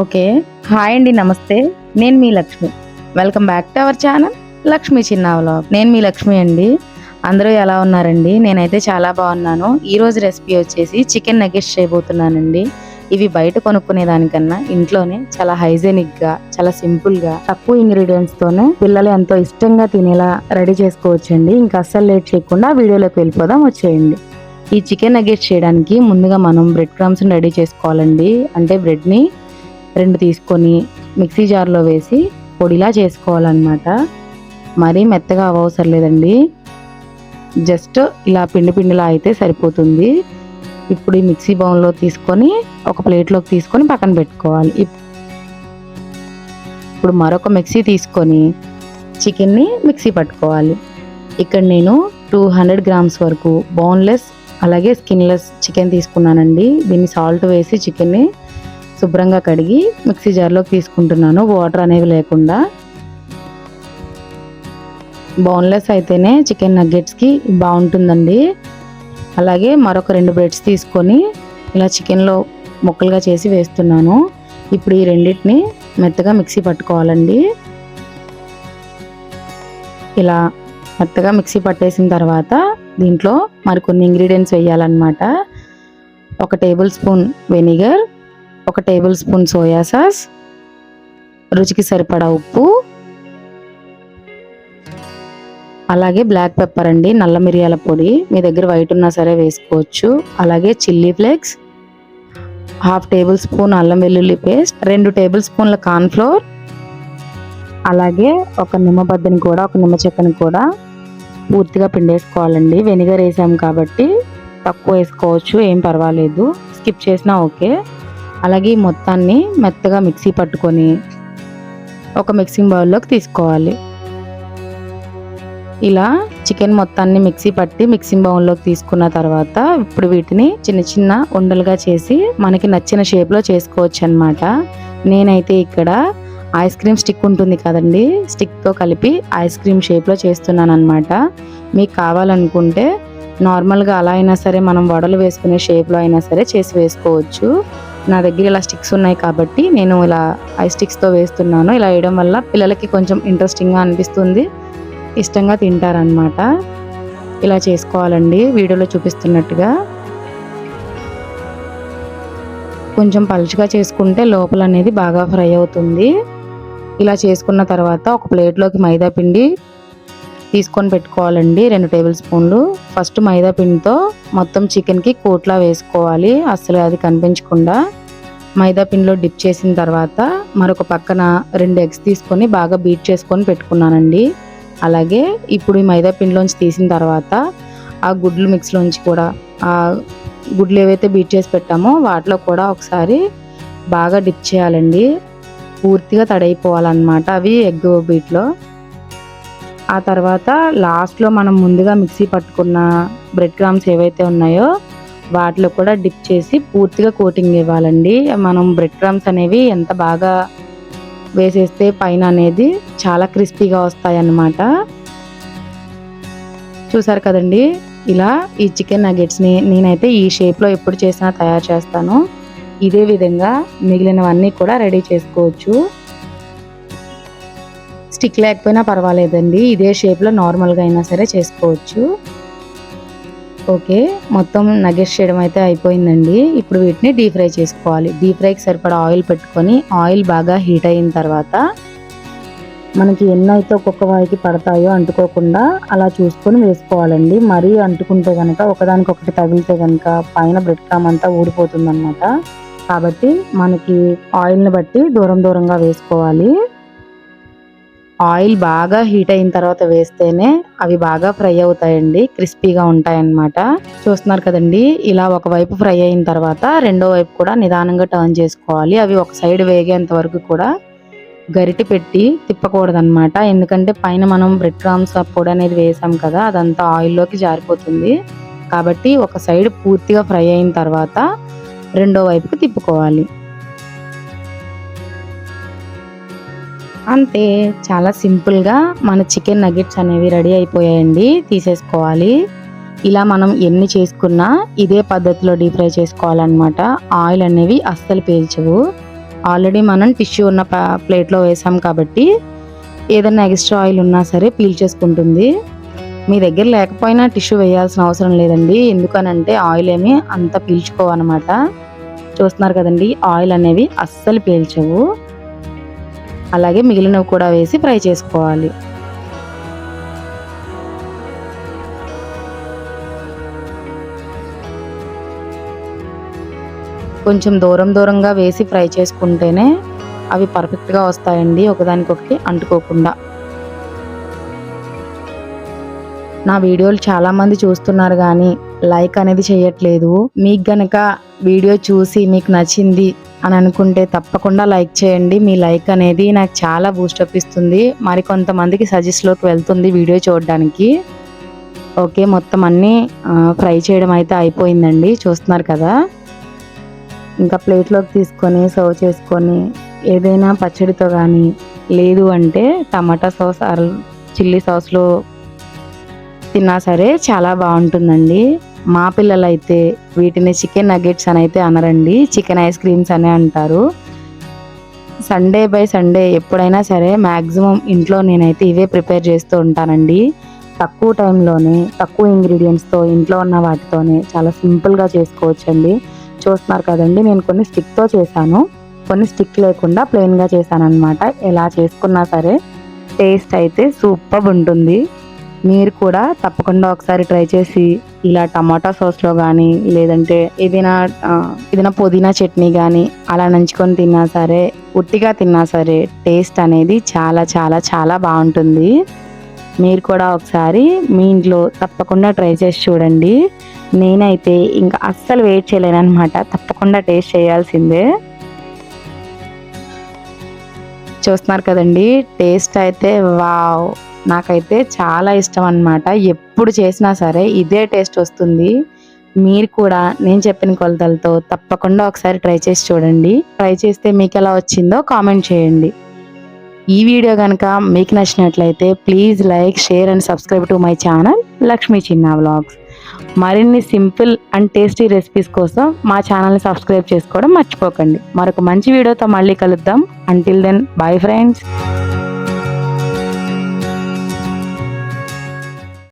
Okay. Hi అండి నమస్తే. నేను మీ Lakshmi. Welcome back to our channel Lakshmi Chinna vlog. నేను మీ లక్ష్మి అండి. అందరూ ఎలా ఉన్నారండి? నేనైతే చాలా బాగున్నాను. ఈరోజు రెసిపీ వచ్చేసి చికెన్ నగెట్స్ చేయబోతున్నానండి. ఇవి బయట కొనుక్కునే దానికన్నా ఇంట్లోనే చాలా హైజెనిక్గా చాలా సింపుల్గా తక్కువ ఇంగ్రీడియంట్స్ తోనే పిల్లలు ఎంతో ఇష్టంగా తినేలా రెడీ చేసుకోవచ్చండి. ఇంకా అస్సలు లేట్ చేయకుండా వీడియోలోకి వెళ్ళిపోదాం వచ్చేయండి. ఈ చికెన్ నగెట్స్ చేయడానికి ముందుగా మనం బ్రెడ్ క్రమ్స్ని రెడీ చేసుకోవాలండి. అంటే బ్రెడ్ని రెండు తీసుకొని మిక్సీ జార్లో వేసి పొడిలా చేసుకోవాలన్నమాట. మరీ మెత్తగా అవసరం లేదండి జస్ట్ ఇలా పిండి పిండిలా అయితే సరిపోతుంది. ఇప్పుడు ఈ మిక్సీ బౌన్లో తీసుకొని ఒక ప్లేట్లోకి తీసుకొని పక్కన పెట్టుకోవాలి. ఇప్- ఇప్పుడు మరొక మిక్సీ తీసుకొని చికెన్ని మిక్సీ పట్టుకోవాలి. ఇక్కడ నేను టూ హండ్రెడ్ గ్రామ్స్ వరకు బోన్లెస్ అలాగే స్కిన్లెస్ చికెన్ తీసుకున్నానండి. దీన్ని సాల్ట్ వేసి చికెన్ని శుభ్రంగా కడిగి మిక్సీ జార్లోకి తీసుకుంటున్నాను. వాటర్ అనేవి లేకుండా. బోన్లెస్ అయితేనే చికెన్ నగ్గెట్స్కి బాగుంటుందండి. అలాగే మరొక రెండు బ్రెడ్స్ తీసుకొని ఇలా చికెన్లో ముక్కలుగా చేసి వేస్తున్నాను. ఇప్పుడు ఈ రెండింటిని మెత్తగా మిక్సీ పట్టుకోవాలండి. ఇలా మెత్తగా మిక్సీ పట్టేసిన తర్వాత దీంట్లో మరికొన్ని ఇంగ్రీడియంట్స్ వేయాలన్నమాట. ఒక టేబుల్ స్పూన్ వెనిగర్ ఒక టేబుల్ స్పూన్ సోయా సాస్ రుచికి సరిపడా ఉప్పు అలాగే బ్లాక్ పెప్పర్ అండి నల్ల మిరియాల పొడి మీ దగ్గర వైట్ ఉన్నా సరే వేసుకోవచ్చు. అలాగే chilli flakes half tablespoon అల్లం వెల్లుల్లి పేస్ట్ రెండు టేబుల్ స్పూన్ల కార్న్ఫ్లోర్ అలాగే ఒక నిమ్మబద్దని కూడా ఒక నిమ్మ చెక్కని కూడా పూర్తిగా పిండేసుకోవాలండి. వెనిగర్ వేసాం కాబట్టి తక్కువ వేసుకోవచ్చు ఏం పర్వాలేదు. స్కిప్ చేసినా ఓకే. అలాగే మొత్తాన్ని మెత్తగా మిక్సీ పట్టుకొని ఒక మిక్సింగ్ బౌల్లోకి తీసుకోవాలి. ఇలా చికెన్ మొత్తాన్ని మిక్సీ పట్టి మిక్సింగ్ బౌల్లోకి తీసుకున్న తర్వాత ఇప్పుడు వీటిని చిన్న చిన్న ఉండలుగా చేసి మనకి నచ్చిన షేప్లో చేసుకోవచ్చు అనమాట నేనైతే ఇక్కడ ఐస్ క్రీమ్ స్టిక్ ఉంటుంది కదండి స్టిక్తో కలిపి ఐస్ క్రీమ్ షేప్లో చేస్తున్నాను అనమాట మీకు కావాలనుకుంటే నార్మల్గా అలా అయినా సరే మనం వడలు వేసుకునే షేప్లో అయినా సరే చేసి వేసుకోవచ్చు. నా దగ్గర ఇలా స్టిక్స్ ఉన్నాయి కాబట్టి నేను ఇలా ఐ స్టిక్స్తో వేస్తున్నాను. ఇలా వేయడం వల్ల పిల్లలకి కొంచెం ఇంట్రెస్టింగ్గా అనిపిస్తుంది. ఇష్టంగా తింటారనమాట ఇలా చేసుకోవాలండి. వీడియోలో చూపిస్తున్నట్టుగా. కొంచెం పలుచగా చేసుకుంటే లోపల అనేది బాగా ఫ్రై అవుతుంది. ఇలా చేసుకున్న తర్వాత ఒక ప్లేట్లోకి మైదా పిండి తీసుకొని పెట్టుకోవాలండి. రెండు టేబుల్ స్పూన్లు. ఫస్ట్ మైదా పిండితో మొత్తం చికెన్కి కోట్లా వేసుకోవాలి. అసలు అది కనిపించకుండా. మైదా పిండిలో డిప్ చేసిన తర్వాత మరొక పక్కన రెండు ఎగ్స్ తీసుకొని బాగా బీట్ చేసుకొని పెట్టుకున్నానండి. అలాగే ఇప్పుడు ఈ మైదా పిండిలోంచి తీసిన తర్వాత ఆ గుడ్లు మిక్స్లోంచి కూడా ఆ గుడ్లు ఏవైతే బీట్ చేసి పెట్టామో వాటిలో కూడా ఒకసారి బాగా డిప్ చేయాలండి. పూర్తిగా తడైపోవాలన్నమాట అవి ఎగ్ బీట్లో. ఆ తర్వాత లాస్ట్లో మనం ముందుగా మిక్సీ పట్టుకున్న బ్రెడ్ క్రామ్స్ ఏవైతే ఉన్నాయో వాటిలో కూడా డిప్ చేసి పూర్తిగా కోటింగ్ ఇవ్వాలండి. మనం బ్రెడ్ క్రామ్స్ అనేవి ఎంత బాగా వేసేస్తే పైన అనేది చాలా క్రిస్పీగా వస్తాయి అన్నమాట చూసారు కదండి? ఇలా ఈ చికెన్ నగెట్స్ని నేనైతే ఈ షేప్లో ఎప్పుడు చేసినా తయారు చేస్తాను. ఇదే విధంగా మిగిలినవన్నీ కూడా రెడీ చేసుకోవచ్చు. స్టిక్ లేకపోయినా పర్వాలేదండి. ఇదే షేప్లో నార్మల్గా అయినా సరే చేసుకోవచ్చు. ఓకే మొత్తం నగెట్స్ చేయడం అయితే అయిపోయిందండి. ఇప్పుడు వీటిని డీప్ ఫ్రై చేసుకోవాలి. డీప్ ఫ్రైకి సరిపడా ఆయిల్ పెట్టుకొని ఆయిల్ బాగా హీట్ అయిన తర్వాత మనకి ఎన్నైతే ఒక్కొక్క వారికి పడతాయో అంటుకోకుండా అలా చూసుకొని వేసుకోవాలండి. మరీ అంటుకుంటే కనుక ఒకదానికొకటి తగిలితే కనుక పైన బ్రెడ్ క్రామ్ అంతా ఊడిపోతుందన్నమాట. కాబట్టి మనకి ఆయిల్ని బట్టి దూరం దూరంగా వేసుకోవాలి. ఆయిల్ బాగా హీట్ అయిన తర్వాత వేస్తేనే అవి బాగా ఫ్రై అవుతాయండి క్రిస్పీగా ఉంటాయన్నమాట. చూస్తున్నారు కదండి ఇలా ఒక వైపు ఫ్రై అయిన తర్వాత రెండో వైపు కూడా నిదానంగా టర్న్ చేసుకోవాలి. అవి ఒక సైడ్ వేగేంత వరకు కూడా గరిటె పెట్టి తిప్పకూడదన్నమాట. ఎందుకంటే పైన మనం బ్రెడ్ క్రామ్స్ పొడి అనేది వేసాం కదా అదంతా ఆయిల్లోకి జారిపోతుంది. కాబట్టి ఒక సైడ్ పూర్తిగా ఫ్రై అయిన తర్వాత రెండో వైపుకి తిప్పుకోవాలి. అంతే చాలా సింపుల్గా మన చికెన్ నగెట్స్ అనేవి రెడీ అయిపోయాయండి తీసేసుకోవాలి. ఇలా మనం ఎన్ని చేసుకున్నా ఇదే పద్ధతిలో డీప్ ఫ్రై చేసుకోవాలన్నమాట. ఆయిల్ అనేవి అస్సలు పీల్చవు. ఆల్రెడీ మనం టిష్యూ ఉన్న ప- ప్లేట్లో వేసాం కాబట్టి ఏదైనా ఎక్స్ట్రా ఆయిల్ ఉన్నా సరే పీల్చేసుకుంటుంది. మీ దగ్గర లేకపోయినా టిష్యూ వేయాల్సిన అవసరం లేదండి. ఎందుకనంటే ఆయిల్ ఏమి అంత పీల్చుకోవన్నమాట. చూస్తున్నారు కదండి ఆయిల్ అనేవి అస్సలు పీల్చవు. అలాగే మిగిలినవి కూడా వేసి ఫ్రై చేసుకోవాలి. కొంచెం దూరం దూరంగా వేసి ఫ్రై చేసుకుంటేనే అవి పర్ఫెక్ట్గా వస్తాయండి ఒకదానికొకటి అంటుకోకుండా. నా వీడియోలు చాలామంది చూస్తున్నారు కానీ లైక్ అనేది చేయట్లేదు. మీకు గనక వీడియో చూసి మీకు నచ్చింది అని అనుకుంటే తప్పకుండా లైక్ చేయండి. మీ లైక్ అనేది నాకు చాలా బూస్టప్ ఇస్తుంది. మరి కొంతమందికి సజెస్ట్లోకి వెళ్తుంది వీడియో చూడడానికి. ఓకే మొత్తం అన్నీ ఫ్రై చేయడం అయితే అయిపోయిందండి. చూస్తున్నారు కదా? ఇంకా ప్లేట్లోకి తీసుకొని సర్వ్ చేసుకొని ఏదైనా పచ్చడితో కానీ లేదు అంటే టమాటా సాస్ ఆర్ చిల్లీ సాస్లో తిన్నా సరే చాలా బాగుంటుందండి. మా పిల్లలు అయితే వీటిని చికెన్ నగెట్స్ అని అయితే అనరండి. చికెన్ ఐస్ క్రీమ్స్ అనే అంటారు. సండే బై సండే ఎప్పుడైనా సరే మ్యాక్సిమం ఇంట్లో నేనైతే ఇవే ప్రిపేర్ చేస్తూ ఉంటానండి. తక్కువ టైంలోనే తక్కువ ఇంగ్రీడియంట్స్తో ఇంట్లో ఉన్న వాటితోనే చాలా సింపుల్గా చేసుకోవచ్చండి. చూస్తున్నారు కదండి నేను కొన్ని స్టిక్తో చేశాను. కొన్ని స్టిక్ లేకుండా ప్లెయిన్గా చేశాను అనమాట ఎలా చేసుకున్నా సరే టేస్ట్ అయితే సూపర్ ఉంటుంది. మీరు కూడా తప్పకుండా ఒకసారి ట్రై చేసి ఇలా టమాటా సాస్లో కానీ లేదంటే ఏదైనా ఏదైనా పుదీనా చట్నీ కానీ అలా నంచుకొని తిన్నా సరే ఉట్టిగా తిన్నా సరే టేస్ట్ అనేది చాలా చాలా చాలా బాగుంటుంది. మీరు కూడా ఒకసారి మీ ఇంట్లో తప్పకుండా ట్రై చేసి చూడండి. నేనైతే ఇంకా అస్సలు వెయిట్ చేయలేను అనమాట తప్పకుండా టేస్ట్ చేయాల్సిందే. చూస్తున్నారు కదండి టేస్ట్ అయితే వావ్. నాకైతే చాలా ఇష్టం అన్నమాట ఎప్పుడు చేసినా సరే ఇదే టేస్ట్ వస్తుంది. మీరు కూడా నేను చెప్పిన కొలతలతో తప్పకుండా ఒకసారి ట్రై చేసి చూడండి. ట్రై చేస్తే మీకు ఎలా వచ్చిందో కామెంట్ చేయండి. ఈ వీడియో కనుక మీకు నచ్చినట్లయితే please like share and subscribe to my channel Lakshmi Chinna vlogs. మరిన్ని సింపుల్ అండ్ టేస్టీ రెసిపీస్ కోసం మా ఛానల్ని సబ్స్క్రైబ్ చేసుకోవడం మర్చిపోకండి. మరొక మంచి వీడియోతో మళ్ళీ కలుద్దాం. Until then bye friends